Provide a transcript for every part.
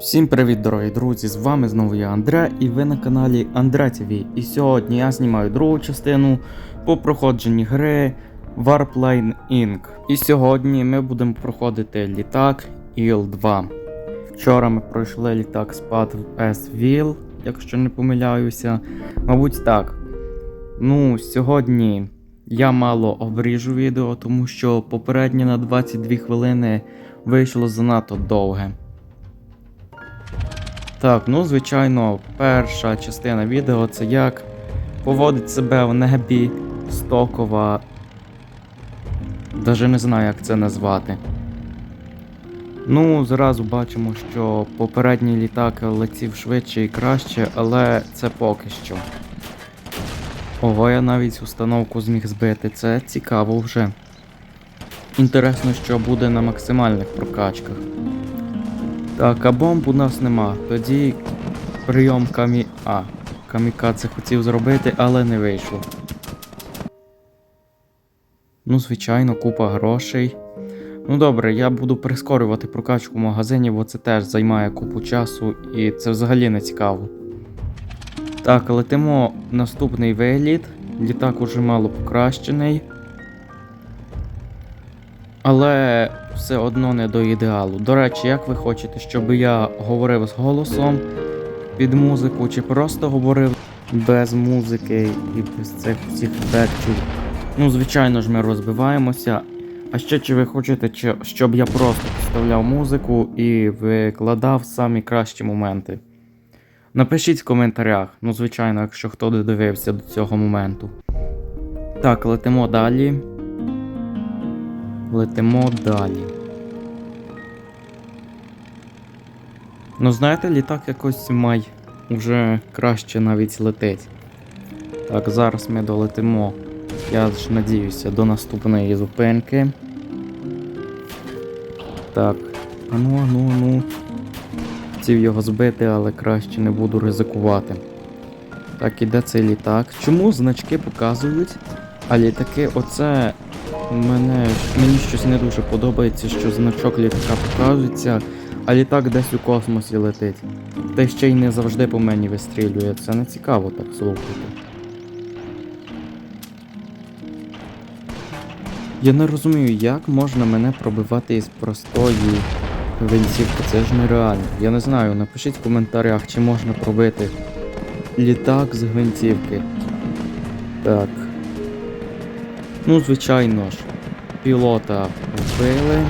Всім привіт, дорогі друзі! З вами знову я Андре, і ви на каналі Андре ТВ. І сьогодні я знімаю другу частину по проходженні гри Warplane Inc. І сьогодні ми будемо проходити літак ІЛ-2. Вчора ми пройшли літак спад в S-Wheel, якщо не помиляюся. Мабуть, так. Ну, сьогодні я мало обріжу відео, тому що попереднє на 22 хвилини вийшло занадто довге. Так, ну звичайно, перша частина відео це як поводить себе в небі стокова. Даже не знаю, як це назвати. Ну, зразу бачимо, що попередній літак летів швидше і краще, але це поки що. Ого, я навіть установку зміг збити, це цікаво вже. Інтересно, що буде на максимальних прокачках. Так, а бомб у нас нема. Тоді прийом камі. А, камікадзе хотів зробити, але не вийшло. Ну, звичайно, купа грошей. Ну добре, я буду прискорювати прокачку в магазині, бо це теж займає купу часу і це взагалі не цікаво. Так, летимо наступний виліт. Літак уже мало покращений. Але все одно не до ідеалу. До речі, як ви хочете, щоб я говорив з голосом під музику, чи просто говорив без музики і без цих всіх ефектів? Ну, звичайно ж, ми розбиваємося. А ще чи ви хочете, щоб я просто поставляв музику і викладав самі кращі моменти? Напишіть в коментарях, ну, звичайно, якщо хто додивився до цього моменту. Так, летимо далі. Летимо далі. Ну, знаєте, літак якось май вже краще навіть летить. Так, зараз ми долетимо. Я ж надіюся до наступної зупинки. Так. Ану, ану, ану. Хотів його збити, але краще не буду ризикувати. Так, іде цей літак. Чому значки показують? А літаки, оце мене мені щось не дуже подобається, що значок літака показується, а літак десь у космосі летить. Та ще й не завжди по мені вистрілює. Це не цікаво так слухати. Я не розумію, як можна мене пробивати із простої гвинтівки. Це ж нереально. Я не знаю, напишіть в коментарях, чи можна пробити літак з гвинтівки. Так. Ну, звичайно ж, пілота вбили.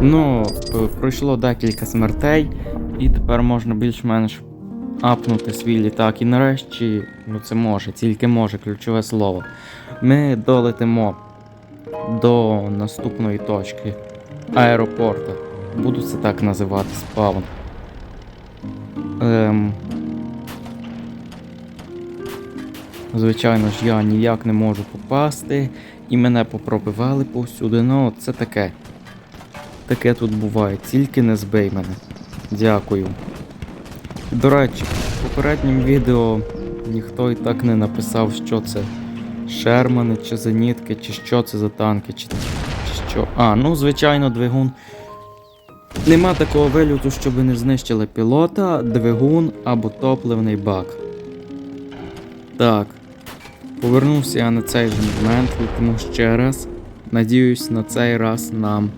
Ну, пройшло декілька смертей, і тепер можна більш-менш апнути свій літак. І нарешті, ну це може, тільки може, ключове слово. Ми долетимо до наступної точки аеропорту. Буду це так називати спаун. Ем... Звичайно ж, я ніяк не можу попасти, і мене попробивали повсюди. Ну, це таке. Таке тут буває, тільки не збий мене. Дякую. До речі, в попереднім відео ніхто і так не написав, що це Шермани, чи зенітки, чи що це за танки, чи що. А, ну звичайно, двигун. Нема такого вильоту, щоб не знищили пілота, двигун або топливний бак. Так. Повернувся я на цей же момент, летимо ще раз. Надіюсь, на цей раз нам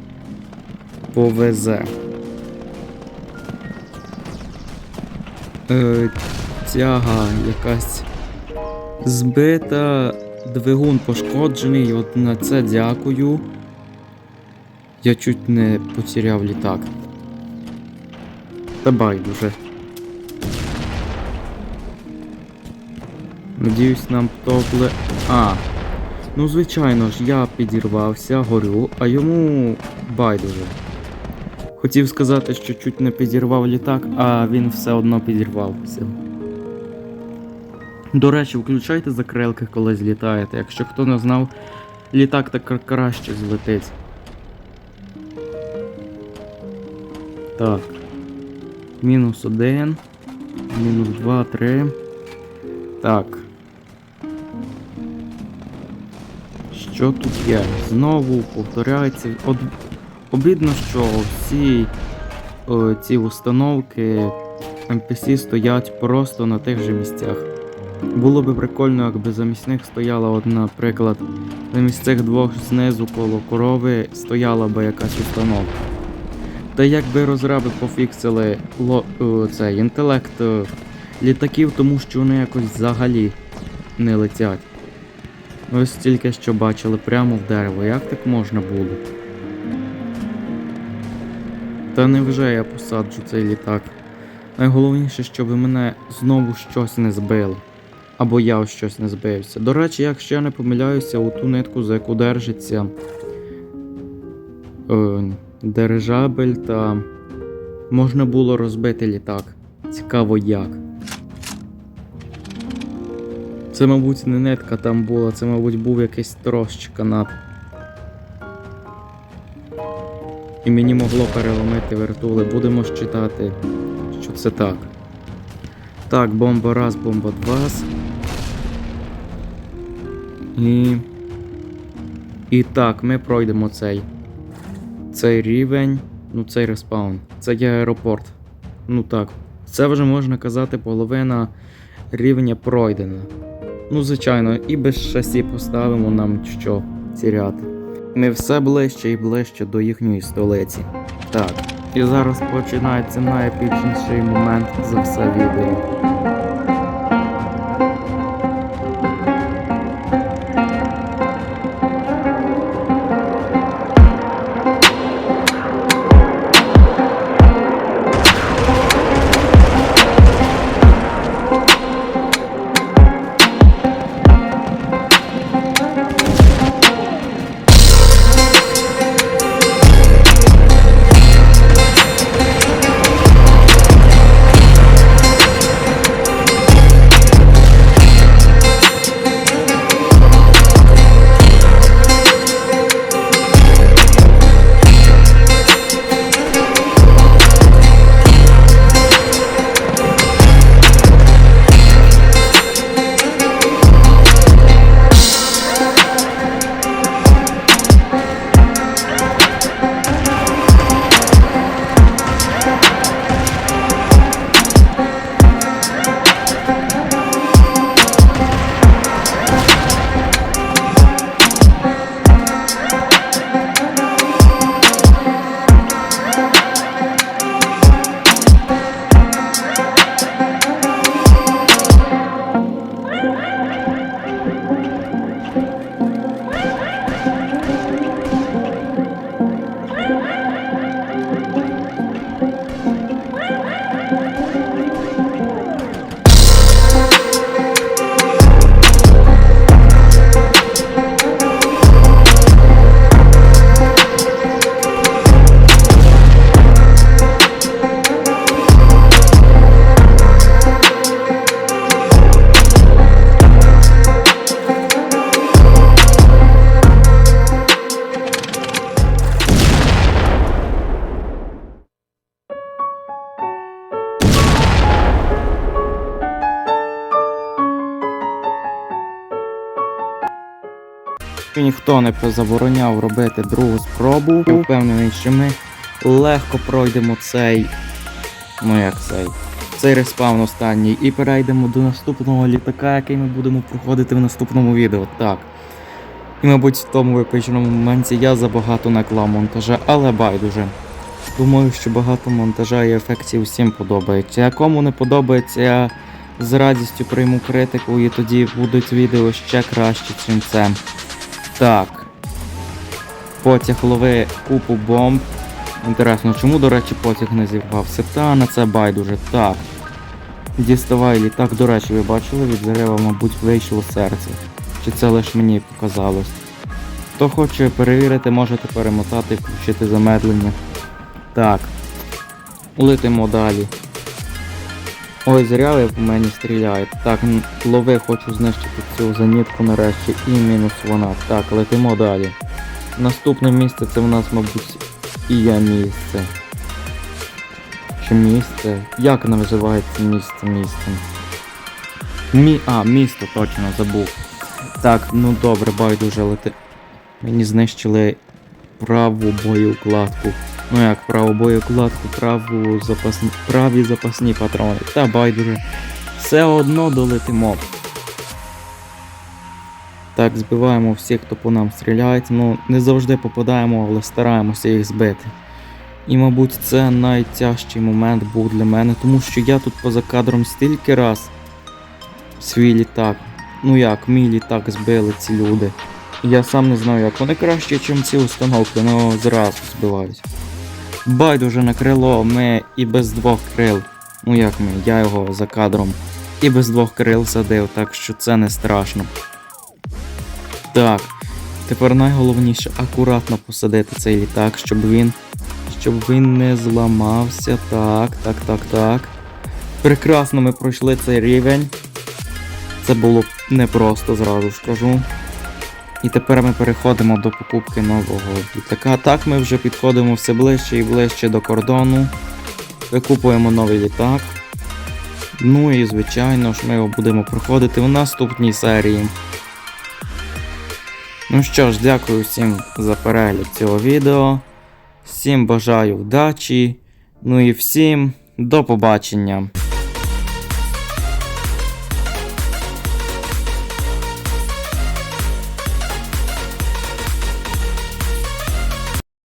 повезе. Е, тяга якась збита, двигун пошкоджений, от на це дякую. Я чуть не потеряв літак. Та байдуже. Надіюсь, нам топле. А. Ну, звичайно ж, я підірвався, горю, а йому байдуже. Хотів сказати, що чуть не підірвав літак, а він все одно підірвався. До речі, включайте закрилки, коли злітаєте. Якщо хто не знав, літак так краще злетить. Так. Мінус один. Мінус два, три. Так. Що тут є? Знову повторяється. От, Обідно, що всі о, ці установки ем NPC стоять просто на тих же місцях. Було би прикольно, якби замість них стояла одна, наприклад, замість цих двох знизу коло корови стояла би якась установка. Та якби розраби пофіксили ло, е, цей інтелект е, літаків, тому що вони якось взагалі не летять. Ось тільки що бачили прямо в дерево. Як так можна було? Та невже я посаджу цей літак? Найголовніше, щоб мене знову щось не збило. Або я щось не збився. До речі, якщо я не помиляюся, у ту нитку, за яку держиться е, дирижабель, та можна було розбити літак. Цікаво як. Це, мабуть, не нитка там була, це, мабуть, був якийсь трос чи канат. І мені могло переломити вертули. Будемо ж читати, що це так. Так, бомба раз, бомба два. І. І так, ми пройдемо цей. Цей рівень. Ну, цей респаун. Це є аеропорт. Ну так. Це вже можна казати, половина рівня пройдена. Ну, звичайно, і без шасі поставимо нам що ціряти. Ми все ближче і ближче до їхньої столиці. Так. І зараз починається найепічніший момент за все відео. Ніхто не забороняв робити другу спробу. Я впевнений, що ми легко пройдемо цей. Ну як цей. Цей респаун останній. І перейдемо до наступного літака, який ми будемо проходити в наступному відео. Так. І, мабуть, в тому випеченому моменті я забагато наклав монтажа, але байдуже. Думаю, що багато монтажа і ефектів всім подобається. А кому не подобається, я з радістю прийму критику і тоді будуть відео ще краще, ніж це. Так. Потяг лови купу бомб. Інтересно, чому, до речі, потяг не зірвався? Та на це байдуже. Так. Діставай літак, до речі, ви бачили від дерева, мабуть, вийшло серце. Чи це лише мені показалось? Хто хоче перевірити, можете перемотати і включити замедлення. Так. Летимо далі. Ой, зря ви по мені стріляють. Так, лови, хочу знищити цю занітку нарешті і мінус вона. Так, летимо далі. Наступне місце це в нас, мабуть, і є місце. Чи місце? Як називається місце містом? Мі... А, місто точно забув. Так, ну добре, байдуже лети. Мені знищили праву боєукладку. Ну як праву боєукладку, праву запасні, праві запасні патрони. Та байдуже. Все одно долетимо. Так, збиваємо всіх, хто по нам стріляє. Ну, не завжди попадаємо, але стараємося їх збити. І, мабуть, це найтяжчий момент був для мене, тому що я тут поза кадром стільки раз свій літак. Ну як, мій літак збили ці люди. Я сам не знаю, як вони краще, ніж ці установки, але зразу збивають. Байдуже на крило, ми і без двох крил. Ну як ми, я його за кадром. І без двох крил садив, так що це не страшно. Так, тепер найголовніше акуратно посадити цей літак, щоб він. Щоб він не зламався. Так, так, так, так. Прекрасно ми пройшли цей рівень. Це було непросто, зразу скажу. І тепер ми переходимо до покупки нового літака. Так ми вже підходимо все ближче і ближче до кордону. Викупуємо новий літак. Ну і звичайно ж ми його будемо проходити в наступній серії. Ну що ж, дякую всім за перегляд цього відео. Всім бажаю вдачі. Ну і всім до побачення.